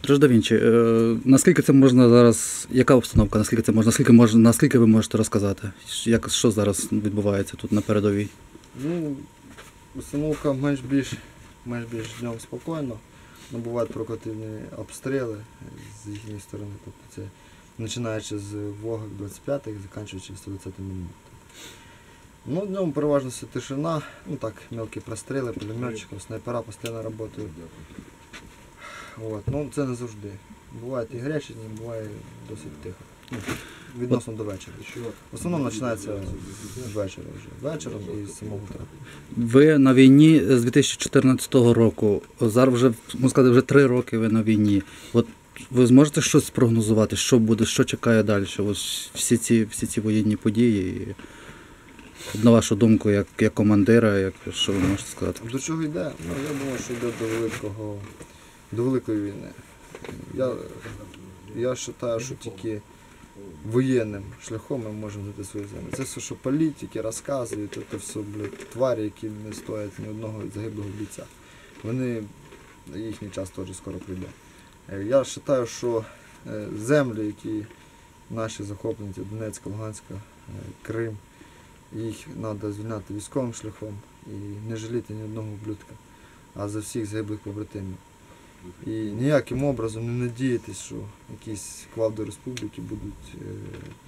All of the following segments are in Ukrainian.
Тож Вінчі, е, наскільки це можна зараз, яка обстановка, наскільки це можна, наскільки можна, наскільки ви можете розказати? Як, що зараз відбувається тут на передовій? Ну, установка менш більш, менш більш днем спокійно. Ну, бувають прокативні обстріли з їхньої сторони. Тобто це починаючи з Вогок 25-х, закінчуючи 120 мм. Ну, днем переважно все тишина, ну так, мелкі простріли, пулеметчиків, снайпера постійно працюють. От. Ну, це не завжди. Бувають і гарячі дні, буває досить тихо. Ну, відносно до вечора. В основному починається з вечора вже. Вечором і з самого утра. Ви на війні з 2014 року. Зараз вже можна сказати, вже три роки ви на війні. От ви зможете щось спрогнозувати, що буде, що чекає далі? Ось всі ці, всі ці воєнні події. І, на вашу думку, як, як командира, як що ви можете сказати? До чого йде? Ну, я думаю, що йде до великого, до великої війни. Я, я вважаю, що тільки воєнним шляхом ми можемо знайти свою землю. Це все, що політики розказують, це все, блядь, тварі, які не стоять ні одного загиблого бійця. Вони, їхній час теж скоро прийде. Е, Я вважаю, що е, землі, які наші захоплені, Донецька, Луганська, е, Крим, їх треба звільняти військовим шляхом і не жаліти ні одного ублюдка, а за всіх загиблих побратимів. І ніяким образом не надіятись, що якісь квалди республіки будуть е,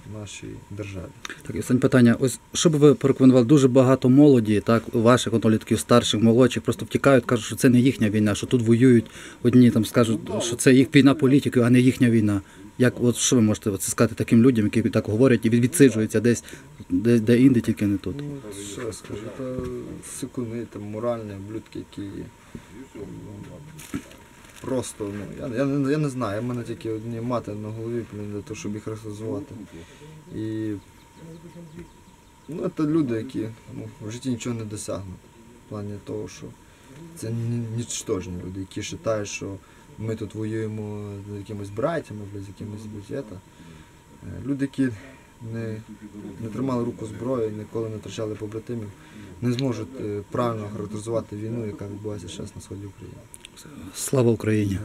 в нашій державі. Так, і останнє питання. Ось що би ви порекомендували? Дуже багато молоді, так, ваших однолітків, старших, молодших, просто втікають, кажуть, що це не їхня війна, що тут воюють. Одні там скажуть, що це їх війна політиків, а не їхня війна. Як, от що ви можете це сказати таким людям, які так говорять і відсиджуються десь, де, де інде, тільки не тут? Ну, що я скажу, це сикуни, там, моральні ублюдки, які ну, просто, ну, я, я, я не знаю, в мене тільки одні мати на голові для того, щоб їх характеризувати. І ну, це люди, які ну, в житті нічого не досягнуть. В плані того, що це нічтожні люди, які вважають, що ми тут воюємо з якимись братями, з якимись это. Е, Люди, які не, не тримали руку зброї, ніколи не втрачали побратимів, не зможуть е, правильно характеризувати війну, яка відбувається зараз на сході України. Слава Україні!